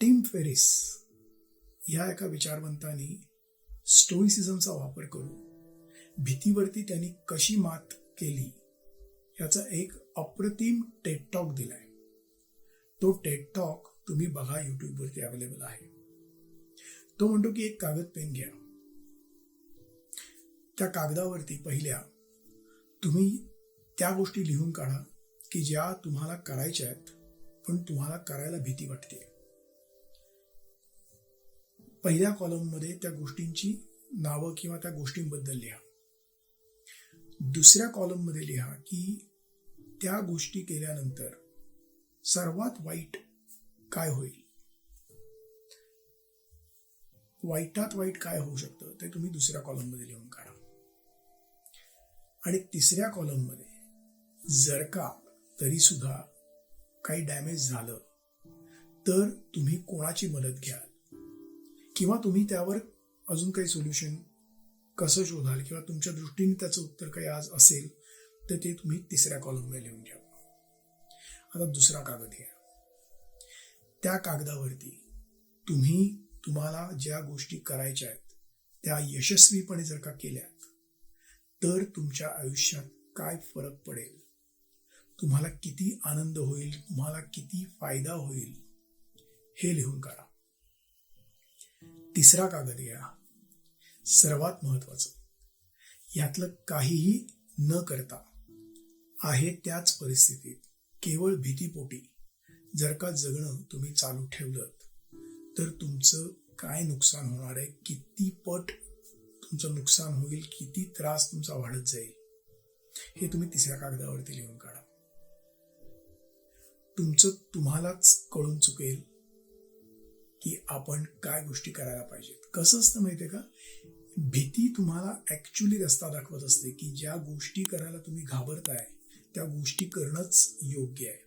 Team Ferris ह्या एका विचारवंतांनी स्टोईसिझमचा वापर करून भीतीवरती त्यांनी कशी मात केली याचा एक अप्रतिम टेटटॉक दिलाय. तो टेटटॉक तुम्ही बघा युट्यूबवरती अवेलेबल आहे. तो म्हणतो की एक कागद पेन घ्या. त्या कागदावरती पहिल्या तुम्ही त्या गोष्टी लिहून काढा की ज्या तुम्हाला करायच्या आहेत पण तुम्हाला करायला भीती वाटते. पहिल्या कॉलममध्ये त्या गोष्टींची नावं किंवा त्या गोष्टींबद्दल लिहा. दुसऱ्या कॉलममध्ये लिहा की त्या गोष्टी केल्यानंतर सर्वात वाईट काय होईल? वाईटात वाईट काय होऊ शकतं ते तुम्ही दुसऱ्या कॉलममध्ये लिहून काढा. आणि तिसऱ्या कॉलममध्ये जर का तरी सुद्धा काही डॅमेज झालं तर तुम्ही कोणाची मदत घ्याल? किंवा तुम्ही त्यावर अजून काही सोल्युशन कसं शोधाल किंवा तुमच्या दृष्टीने त्याचं उत्तर काही आज असेल तर ते तुम्ही तिसऱ्या कॉलममध्ये लिहून घ्या आता दुसरा कागद घ्या. त्या कागदावरती तुम्ही तुम्हाला ज्या गोष्टी करायच्या आहेत त्या यशस्वीपणे जर का केल्यात तर तुमच्या आयुष्यात काय फरक पडेल? तुम्हाला किती आनंद होईल? तुम्हाला किती फायदा होईल? हे लिहून काढा. तिसरा कागद घ्या सर्वात महत्वाचं यातलं काहीही न करता आहे त्याच परिस्थितीत केवळ भीतीपोटी जर का जगणं तुम्ही चालू ठेवलं तर तुमचं काय नुकसान होणार आहे? किती पट तुमचं नुकसान होईल? किती त्रास तुमचा वाढत जाईल? हे तुम्ही तिसऱ्या कागदावरती लिहून काढा. तुमचं तुम्हालाच कळून चुकेल की आपण काय गोष्टी करायला पाहिजेत. कसं असतं माहितीये का? भीती तुम्हाला ऍक्च्युली रस्ता दाखवत असते की ज्या गोष्टी करायला तुम्ही घाबरताय त्या गोष्टी करणंच योग्य आहे.